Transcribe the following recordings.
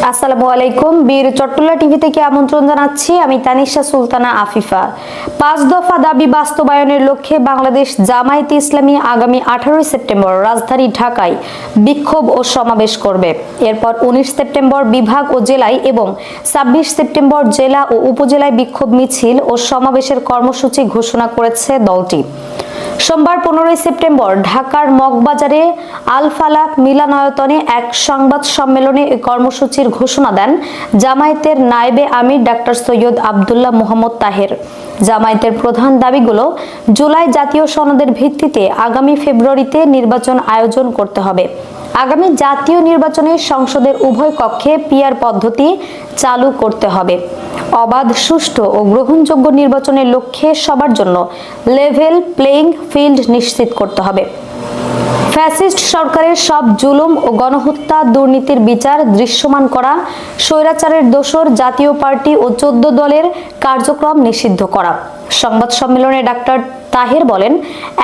আসসালামু আলাইকুম। বীর চট্টলা টিভি থেকে আমন্ত্রণ জানাচ্ছি। আমি তানিশা সুলতানা আফিফা। পাঁচ দফা দাবি বাস্তবায়নের লক্ষ্যে বাংলাদেশ জামায়াতে ইসলামী আগামী আঠারোই সেপ্টেম্বর রাজধানী ঢাকায় বিক্ষোভ ও সমাবেশ করবে। এরপর উনিশ সেপ্টেম্বর বিভাগ ও জেলায় এবং ছাব্বিশ সেপ্টেম্বর জেলা ও উপজেলায় বিক্ষোভ মিছিল ও সমাবেশের কর্মসূচি ঘোষণা করেছে দলটি। সোমবার পনেরোই সেপ্টেম্বর ঢাকার মগবাজারে আলফালা মিলানায়তনে এক সংবাদ সম্মেলনে কর্মসূচির ঘোষণা দেন জামায়াতের নায়েবে আমির ডাক্তার সৈয়দ আবদুল্লাহ মোহাম্মদ তাহের। জামায়াতের প্রধান দাবিগুলো, জুলাই জাতীয় সনদের ভিত্তিতে আগামী ফেব্রুয়ারিতে নির্বাচন আয়োজন করতে হবে। আগামী জাতীয় নির্বাচনে সংসদের উভয় কক্ষে পিয়ার পদ্ধতি চালু করতে হবে। অবাধ, সুষ্ঠু ও গ্রহণযোগ্য নির্বাচনের লক্ষ্যে সবার জন্য লেভেল প্লেইং ফিল্ড নিশ্চিত করতে হবে। ফ্যাসিস্ট সরকারের সব জুলুম ও গণহত্যা দুর্নীতির বিচার দৃশ্যমান করা, স্বৈরাচারের দোসর জাতীয় পার্টি ও চোদ্দ দলের কার্যক্রম নিষিদ্ধ করা। সংবাদ সম্মেলনে ডাক্তার তাহের বলেন,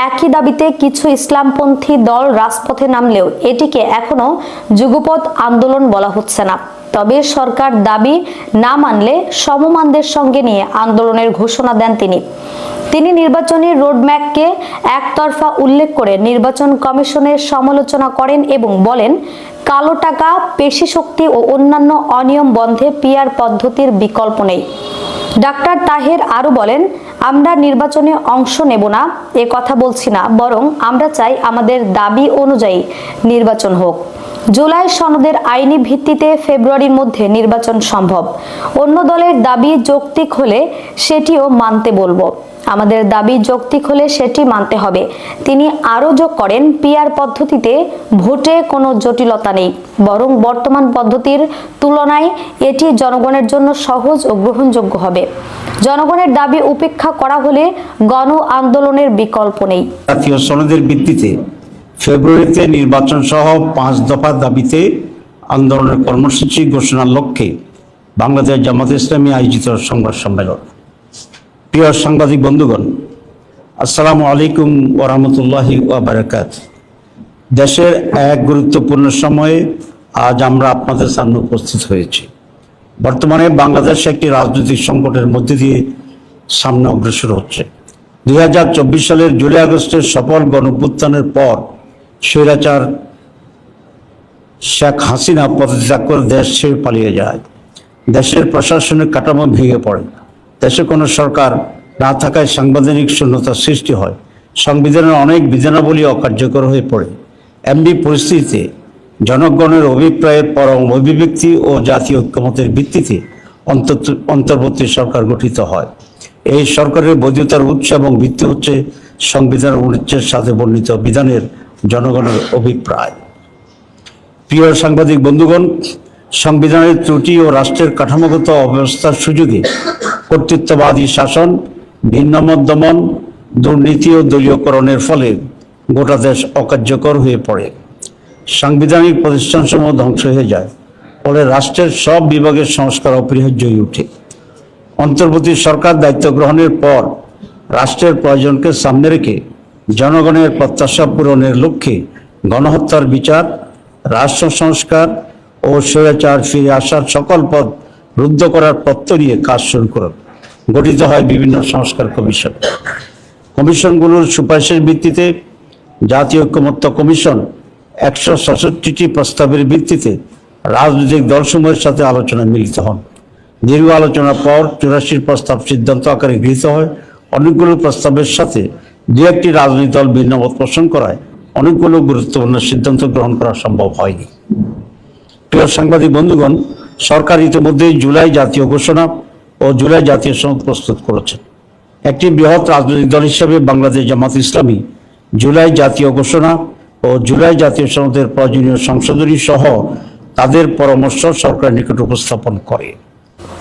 একই দাবিতে কিছু ইসলামপন্থী দল রাজপথে নামলেও এটিকে এখনও যুগপৎ আন্দোলন বলা হচ্ছে না। তবে সরকার দাবি না মানলে সমমানদের সঙ্গে নিয়ে আন্দোলনের ঘোষণা দেন তিনি। তিনি নির্বাচনী রোডম্যাপকে একতরফা উল্লেখ করে নির্বাচন কমিশনের সমালোচনা করেন এবং বলেন, কালো টাকা, পেশি শক্তি ও অন্যান্য অনিয়ম বন্ধে পিয়ার পদ্ধতির বিকল্প নেই। ডাক্তার তাহের আরও বলেন আমরা নির্বাচনে অংশ নেব না, এ কথা বলছি না, বরং আমরা চাই আমাদের দাবি অনুযায়ী নির্বাচন হোক। জুলাই সনদের আইনি ভিত্তিতে ফেব্রুয়ারির মধ্যে নির্বাচন সম্ভব। অন্য দলের দাবি যৌক্তিক হলে সেটিও মানতে বলব। আমাদের দাবি যৌক্তিক হলে সেটি মানতে হবে। তিনি আরও যোগ করেন পিয়ার পদ্ধতিতে ভোটে কোনো জটিলতা নেই। বরং বর্তমান পদ্ধতির তুলনায় এটি জনগণের জন্য সহজ ও গ্রহণযোগ্য হবে। জনগণের দাবি উপেক্ষা করা হলে গণ আন্দোলনের বিকল্প নেই। জাতীয় সনদের ভিত্তিতে ফেব্রুয়ারিতে নির্বাচন সহ পাঁচ দফা দাবিতে আন্দোলনের কর্মসূচি ঘোষণার লক্ষ্যে বাংলাদেশ জামাত ইসলামী আয়োজিত সংবাদ সম্মেলন। প্রিয় সাংবাদিক বন্ধুগণ, আসসালামু আলাইকুম ওরহমতুল্লাহি ওবরাকাত দেশের এক গুরুত্বপূর্ণ সময়ে আজ আমরা আপনাদের সামনে উপস্থিত হয়েছি। বর্তমানে বাংলাদেশ একটি রাজনৈতিক সংকটের মধ্যে দিয়ে সামনে অগ্রসর হচ্ছে। দুই হাজার চব্বিশ সালের জুলাই আগস্টের সফল গণভ্যুত্থানের পর স্বৈরাচার শেখ হাসিনা পদত্যাগ করে দেশ ছেড়ে পালিয়ে যায়। দেশের প্রশাসনিক কাঠামো ভেঙে পড়ে। দেশে কোনো সরকার না থাকায় সাংবিধানিক শূন্যতার সৃষ্টি হয়। সংবিধানের অনেক বিধানাবলী অকার্যকর হয়ে পড়ে। এমনি পরিস্থিতিতে জনগণের অভিপ্রায়ের পরম অভিব্যক্তি ও জাতীয় ঐক্যমতের ভিত্তিতে অন্তর্বর্তী সরকার গঠিত হয়। এই সরকারের বৈধতার উৎস এবং ভিত্তি হচ্ছে সংবিধান অনুচ্ছের সাথে বর্ণিত বিধানের জনগণের অভিপ্রায়। প্রিয় সাংবাদিক বন্ধুগণ, সংবিধানের ত্রুটি ও রাষ্ট্রের কাঠামোগত অব্যবস্থার সুযোগে কর্তৃত্ববাদী শাসন ভিন্নমত দমন, দুর্নীতি ও দলীয়করণের ফলে গোটা দেশ অকার্যকর হয়ে পড়ে। সাংবিধানিক প্রতিষ্ঠানসমূহ ধ্বংস হয়ে যায়, ফলে রাষ্ট্রের সব বিভাগের সংস্কার অপরিহার্য হয়ে ওঠে। অন্তর্বর্তী সরকার দায়িত্ব গ্রহণের পর রাষ্ট্রের প্রয়োজনকে সামনে রেখে জনগণের প্রত্যাশা পূরণের লক্ষ্যে গণহত্যার বিচার, রাষ্ট্র সংস্কার ও স্বৈরাচার ফিরে আসার সকল পথ রুদ্ধ করার পত্র নিয়ে কাজ শুরু করুন। গঠিত হয় বিভিন্ন সংস্কার কমিশন। কমিশনগুলোর সুপারিশের ভিত্তিতে জাতীয় ঐক্যমত্য কমিশন একশো সাতষট্টিটি প্রস্তাবের ভিত্তিতে রাজনৈতিক দলসমূহের সাথে আলোচনায় মিলিত হন। দীর্ঘ আলোচনার পর চুরাশির প্রস্তাব সিদ্ধান্ত আকারে গৃহীত হয়। অনেকগুলো প্রস্তাবের সাথে দু একটি রাজনৈতিক দল ভিন্ন মত পোষণ করায়, অনেকগুলো গুরুত্বপূর্ণ সিদ্ধান্ত গ্রহণ করা সম্ভব হয়নি। প্রিয় সাংবাদিক বন্ধুগণ, সরকার ইতিমধ্যেই জুলাই জাতীয় ঘোষণা ও জুলাই জাতীয় সনদ প্রস্তুত করেছে একটি বৃহৎ রাজনৈতিক দল হিসেবে বাংলাদেশ জামাত ইসলামী জুলাই জাতীয় ঘোষণা ও জুলাই জাতীয় সনদের প্রয়োজনীয় সংশোধনী সহ তাদের পরামর্শ সরকারের নিকট উপস্থাপন করে।